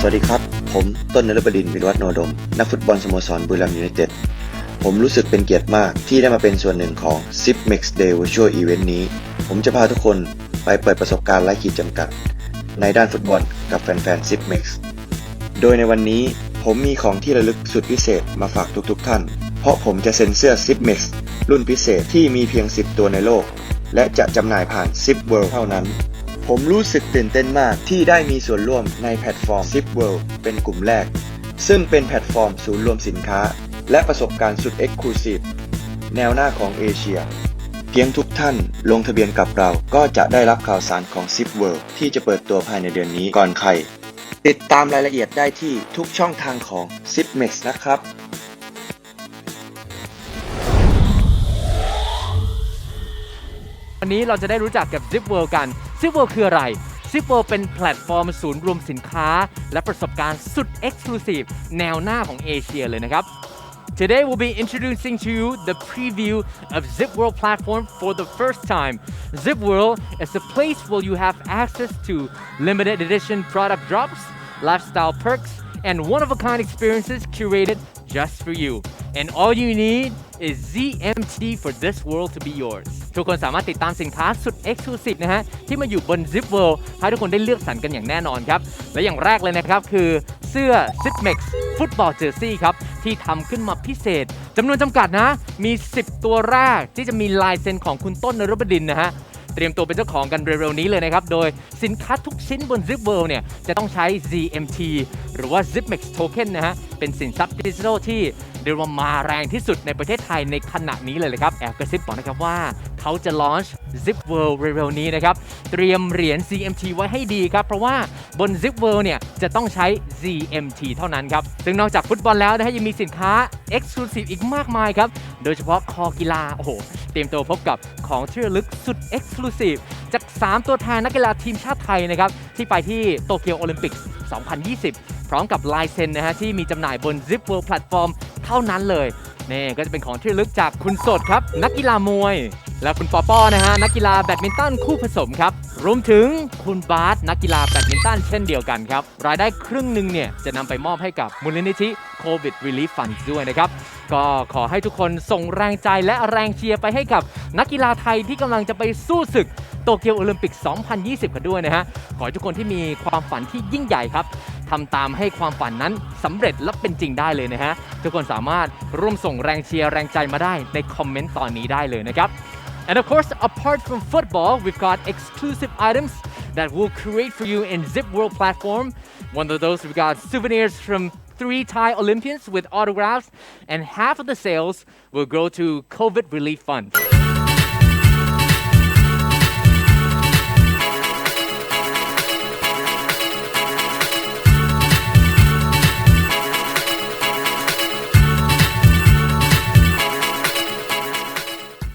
สวัสดีครับ ผมต้นนฤบดินวิรวัฒโนดม นักฟุตบอลสโมสรบุรีรัมย์ยูไนเต็ด ผมรู้สึกเป็นเกียรติมากที่ได้มาเป็นส่วนหนึ่งของ Zip Max Day Virtual Event นี้ ผมจะพาทุกคนไปเปิดประสบการณ์ไร้ขีดจำกัด ในด้านฟุตบอลกับแฟนๆ Zip Max โดยในวันนี้ผมมีของที่ระลึกสุดพิเศษมาฝากทุกๆท่าน เพราะผมจะเซ็นเสื้อ Zip Max รุ่นพิเศษที่มีเพียง 10 ตัวในโลก และจะจำหน่ายผ่าน Zip World เท่านั้น ผมรู้สึกตื่นเต้นมากที่ได้มีส่วนร่วมในแพลตฟอร์ม Zip World เป็นกลุ่มแรก ซึ่งเป็นแพลตฟอร์มศูนย์รวมสินค้า และประสบการณ์สุด Exclusive แนวหน้าของเอเชีย เพียงทุกท่านลงทะเบียนกับเราก็จะได้รับข่าวสารของ Zip World ที่จะเปิดตัวภายในเดือนนี้ก่อนใคร ติดตามรายละเอียดได้ที่ทุกช่องทางของ Zipmex นะครับวันนี้เราจะได้รู้จักกับ Zip World กัน Zip World คืออะไร Zip World เป็นแพลตฟอร์มศูนย์รวมสินค้า และประสบการณ์สุด Exclusive แนวหน้าของเอเชียเลยนะครับ Today we'll be introducing to you the preview of Zip World platform for the first time. Zip World is a place where you have access to limited edition product drops, lifestyle perks, and one-of-a-kind experiences curated just for you. And all you need is ZMT for this world to be yours. ทุกคนสามารถติดตามสินค้าสุด Exclusive นะฮะ ที่มาอยู่บน Zip World ให้ทุกคนได้เลือกสรรกันอย่างแน่นอนครับ และอย่างแรกเลยนะครับ คือเสื้อ Zipmex ฟุตบอลเจอร์ซี่ครับ ที่ทำขึ้นมาพิเศษจำนวนจำกัดนะ มี 10 ตัวแรกที่จะมีลายเซ็นของคุณต้นนรบดินนะฮะ ตรียมตัวเป็นเจ้าของกันเร็วๆนี้เลยนะครับ โดยสินค้าทุกชิ้นบน Zip World เนี่ยจะต้องใช้ ZMT หรือว่า Zipmex Token นะฮะ เป็นสินทรัพย์ดิจิทัลที่เรียกว่ามาแรงที่สุดในประเทศไทยในขณะนี้เลยเลยครับ แอบกระซิบบอกนะครับว่าเขาจะ launch Zip World เร็วๆนี้นะครับ เตรียมเหรียญ ZMT ไว้ให้ดีครับ เพราะว่าบน Zip World เนี่ยจะต้องใช้ ZMT เท่านั้นครับ ซึ่งนอกจากฟุตบอลแล้วนะฮะยังมีสินค้า Exclusive อีกมากมายครับ โดยเฉพาะคอกีฬา โอ้โหเตรียมตัวพบกับของที่ระลึกสุด Exclusive จาก 3 ตัวแทนนักกีฬาทีมชาติไทยนะครับ ที่ไปที่โตเกียวโอลิมปิก 2020 พร้อมกับลายเซ็นนะฮะที่มีจำหน่ายบน Zip World Platform เท่านั้นเลยนี่ก็จะเป็นของที่ระลึกจากคุณสดครับ นักกีฬามวย และคุณปอป้อนะฮะนักกีฬาแบดมินตันคู่ผสมครับ รวมถึงคุณบาสนักกีฬาแบดมินตันเช่นเดียวกันครับ รายได้ครึ่งหนึ่งเนี่ยจะนำไปมอบให้กับมูลนิธิ โควิด Relief Fund ด้วยนะครับ ก็ขอให้ทุกคนส่งแรงใจและแรงเชียร์ไปให้กับนักกีฬาไทยที่กำลังจะไปสู้ศึกโตเกียวโอลิมปิก 2020 กันด้วยนะฮะ ขอให้ทุกคนที่มีความฝันที่ยิ่งใหญ่ครับทำตามให้ความฝันนั้นสำเร็จและเป็นจริงได้เลยนะฮะ ทุกคนสามารถร่วมส่งแรงเชียร์แรงใจมาได้ในคอมเมนต์ตอนนี้ได้เลยนะครับ And of course, apart from football, we've got exclusive items that we'll create for you in Zip World platform. One of those, we've got souvenirs from three Thai Olympians with autographs, and half of the sales will go to COVID Relief Fund.